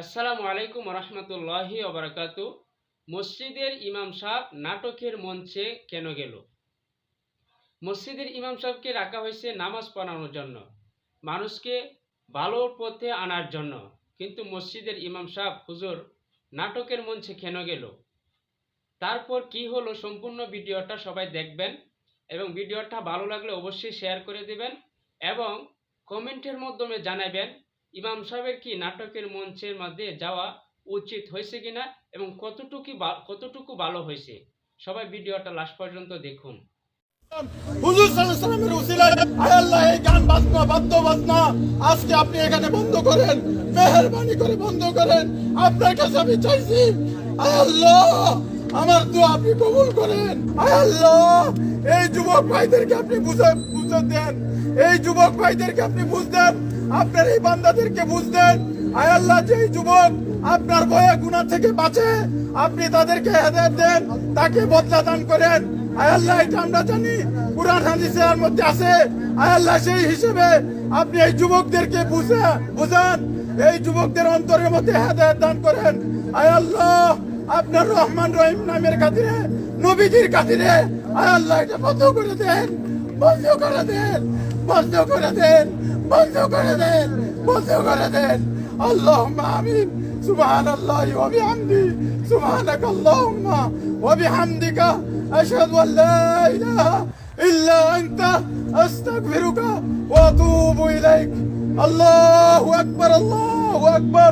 আসসালামু আলাইকুম রহমতুল্লাহি ওবরাকাতু। মসজিদের ইমাম সাহেব নাটকের মঞ্চে কেন গেল? মসজিদের ইমাম সাহেবকে রাখা হয়েছে নামাজ পড়ানোর জন্য, মানুষকে ভালো পথে আনার জন্য। কিন্তু মসজিদের ইমাম সাহেব, হুজুর, নাটকের মঞ্চে কেন গেল? তারপর কি হলো সম্পূর্ণ ভিডিওটা সবাই দেখবেন এবং ভিডিওটা ভালো লাগলে অবশ্যই শেয়ার করে দেবেন এবং কমেন্টের মাধ্যমে জানাবেন ইমাম সাহেবের কি নাটকের মঞ্চের মধ্যে যাওয়া উচিত হয়েছে কিনা এবং কতটুকু কতটুকু ভালো হয়েছে? সবাই ভিডিওটা লাস্ট পর্যন্ত দেখুন। আজকে আপনি এখানে বন্ধ করেন, মেহেরবানি করে বন্ধ করেন। আপনার কাছে আমি চাইছি আল্লাহ আমার তো আপনি কবুল করেন। আল্লাহ, এই যুবক ভাইদেরকে আপনি বুঝে বুঝে দেন। এই যুবক ভাইদেরকে আপনি বুঝ দেন আপনার এই বান্দাদেরকে বুঝ দেন আয় আল্লাহ যে যুবক আপনার ভয়ে গুনাহ থেকে বাঁচে, আপনি তাদেরকে হেদায়েত দেন, তাকে বদলা দান করেন। আয় আল্লাহ, এটা আমরা জানি, কোরআন, হাদিসের মধ্যে আছে। আয় আল্লাহ, সেই হিসেবে আপনি এই যুবকদেরকে বুঝে, বুঝান। এই যুবকদের অন্তরের মধ্যে হেদায়ত দান করেন। আয় আল্লাহ আপনার রহমান রহিম নামের খাতিরে নবীজির খাতিরে আয় আল্লাহ এটা বন্ধ করে দেন বন্ধ করে দেন বন্ধ করে দেন বন্ধ করে দেন বন্ধ করে দেন اللهم امين سبحان الله وبحمده سبحانك اللهم وبحمدك اشهد ان لا اله الا انت استغفرك واتوب اليك الله اكبر الله اكبر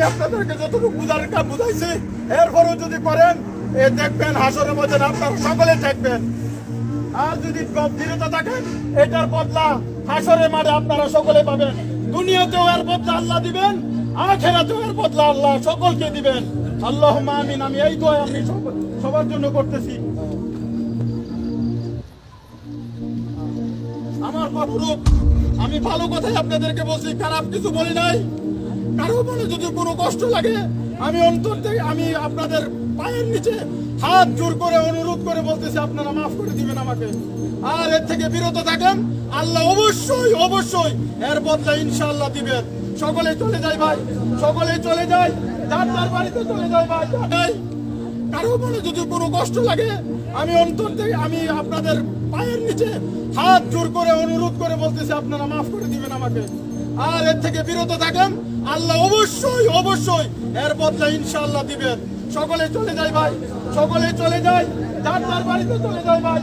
আমি আপনাদেরকে যতটুকু কাজ বুঝাইছি, এরপরও যদি করেন, এ দেখবেন, হাসরের মধ্যে আপনারা সকলে দেখবেন। আর যদি গম্ভীরতা থাকেন এটার বদলা হাসরের মাঠে আপনারা সকলে পাবেন। দুনিয়াতেও এর বদলা আল্লাহ দিবেন, আখেরাতেও এর বদলা আল্লাহ সকলকে দিবেন। আল্লাহ আমিন, আমি এই দোয়া আমি সব- সবার জন্য করতেছি। আমার অনুরোধ আমি ভালো কথাই আপনাদেরকে বলছি, খারাপ কিছু বলি নাই। কারও মনে যদি কোনো কষ্ট লাগে, আমি অন্তর থেকে আমি আপনাদের পায়ের নিচে হাত জোর করে অনুরোধ করে বলতেছি, আপনারা মাফ করে দিবেন আমাকে। আর এর থেকে বিরত থাকেন। আল্লাহ অবশ্যই অবশ্যই এর বদলা ইনশাআল্লাহ দিবেন। সকলে চলে যায় ভাই সকলে চলে যায়। যার বাড়িতে চলে যায় ভাই যাই কারও মনে যদি কোনো কষ্ট লাগে, আমি অন্তর থেকে আমি আপনাদের পায়ের নিচে হাত জোর করে অনুরোধ করে বলতেছি, আপনারা মাফ করে দিবেন আমাকে। আর এর থেকে বিরত থাকেন। আল্লাহ অবশ্যই অবশ্যই এর বদলে ইনশাল্লাহ দিবেন। সকলে চলে যায় ভাই, সকলে চলে যায়। যার তার বাড়িতে চলে যায় ভাই।